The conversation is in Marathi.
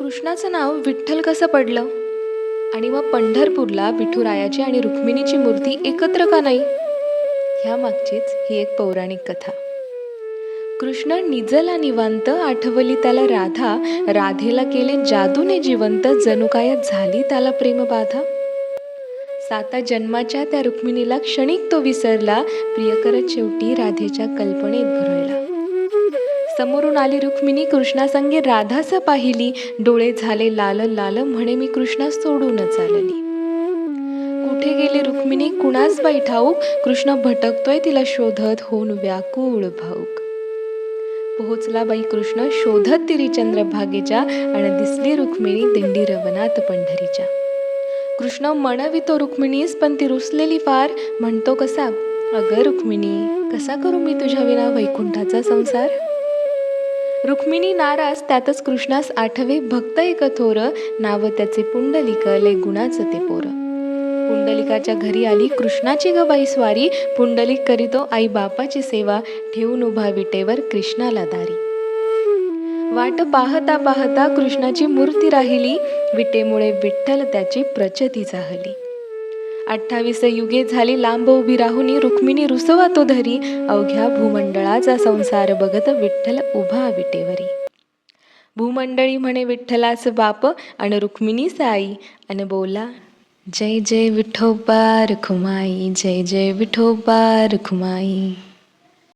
कृष्णाचं नाव विठ्ठल कसं पडलं? आणि मग पंढरपूरला विठुरायाची आणि रुक्मिणीची मूर्ती एकत्र का नाही? ह्या मागचीच ही एक पौराणिक कथा. कृष्ण निजला निवांत आठवली त्याला राधा राधेला केले जादूने जिवंत जनुकायात झाली त्याला प्रेमबाधा. साता जन्माच्या त्या रुक्मिणीला क्षणिक तो विसरला प्रियकर शेवटी राधेच्या कल्पनेत भरळला समोरून आली रुक्मिणी कृष्णासंगे राधास पाहिली. डोळे झाले लाल लाल म्हणे मी कृष्णा सोडूनच आलेली. कुठे गेली रुक्मिणी? कुणास बाई ठाऊक कृष्ण भटकतोय तिला शोधत होऊन व्याकुळ भाऊक. पोहोचला बाई कृष्ण शोधत तिरी चंद्रभागेच्या आणि दिसली रुक्मिणी दिंडी रवनात पंढरीच्या. कृष्ण म्हणवितो रुक्मिणीस पण ती रुसलेली फार. म्हणतो कसा? अगं रुक्मिणी कसा करू मी तुझ्या विना वैकुंठाचा संसार? रुक्मिणी नाराज त्यातच कृष्णास आठवे भक्त एक थोर नाव त्याचे पुंडलिक लय गुणाचं ते पोर. पुंडलिकाच्या घरी आली कृष्णाची गबाई स्वारी पुंडलिक करीतो आई बापाची सेवा ठेवून उभा विटेवर कृष्णाला दारी. वाट पाहता पाहता कृष्णाची मूर्ती राहिली विटेमुळे विठ्ठल त्याची प्रचती झाली अठ्ठावीस युगे झाली लांब उभी राहुनी रुक्मिणी रुसवा तो धरी अवघ्या भूमंडळाचा संसार बघत विठ्ठल उभा विटेवरी. भूमंडळी म्हणे विठ्ठलाच बाप आणि रुक्मिणी साई आणि बोला जय जय विठोबा रुखुमाई जय जय विठोबा रुखुमाई